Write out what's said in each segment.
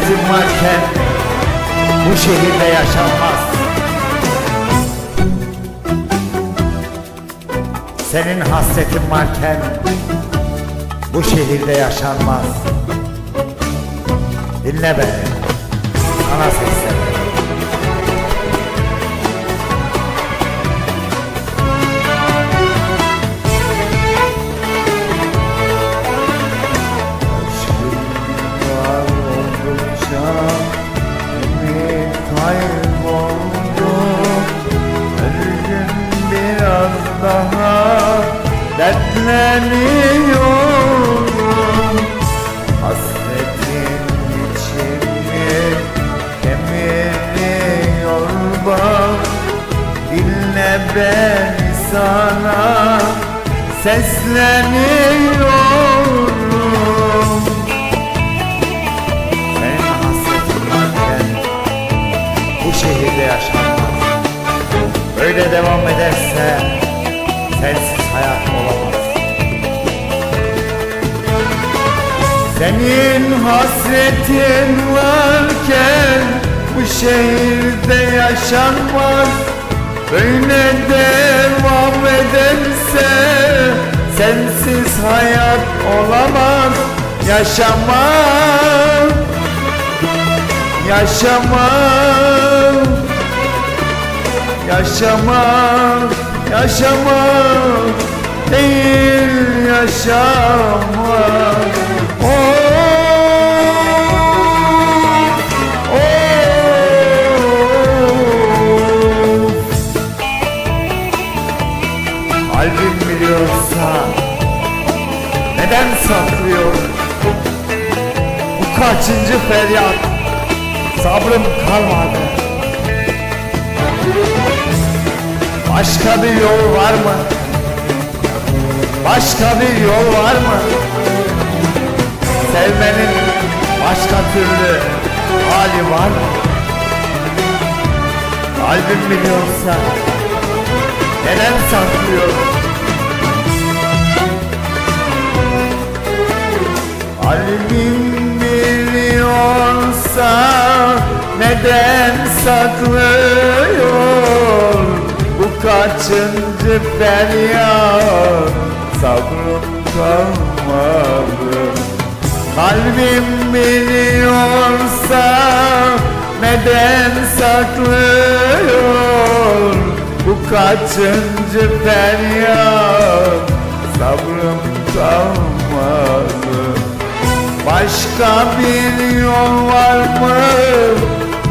Hasretin varken bu şehirde yaşanmaz. Senin hasretin varken bu şehirde yaşanmaz. Dinle beni, sana sesleniyorum daha dertleniyorum. Hasretin içimi kemiriyor bak. Dinle beni sana sesleniyorum. Senin hasretin varken bu şehirde yaşanmaz. Böyle devam ederse sensiz hayat olamaz. Senin hasretin varken bu şehirde yaşanmaz. Böyle devam ederse sensiz hayat olamaz. Yaşamam, yaşamam, yaşamam, yaşamam değil yaşamak Oh, oh. Kalbim biliyorsa neden saklıyor? Bu kaçıncı feryat? Sabrım kalmadı. Başka bir yol var mı? Başka bir yol var mı? Sevmenin başka türlü hali var mı? Kalbim biliyorsa neden saklıyor? Kalbim biliyorsa neden saklıyor? Kaçıncı feryat? Sabrım kalmadı. Kalbim biliyorsa neden saklıyor? Bu kaçıncı feryat? Sabrım kalmadı. Başka bir yol var mı?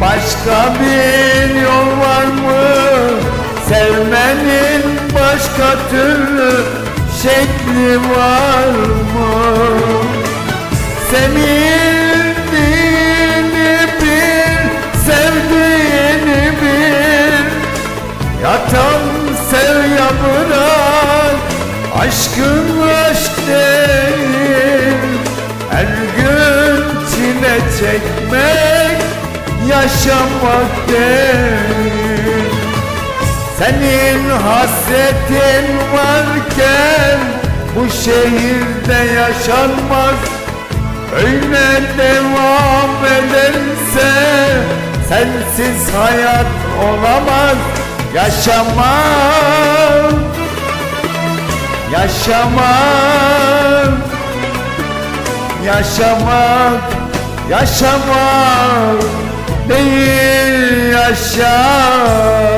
Başka bir yol var mı? Sevmenin başka türlü şekli var mı? Sevildiğini bil, sevdiğini bil. Yatan sev ya bırak, aşkın aşk değil. Her gün çile çekmek, yaşamak değil senin hasretin varken bu şehirde yaşanmaz. Öyle devam ederse sensiz hayat olamaz. Yaşamam, yaşamam, yaşamak, yaşamak değil yaşamak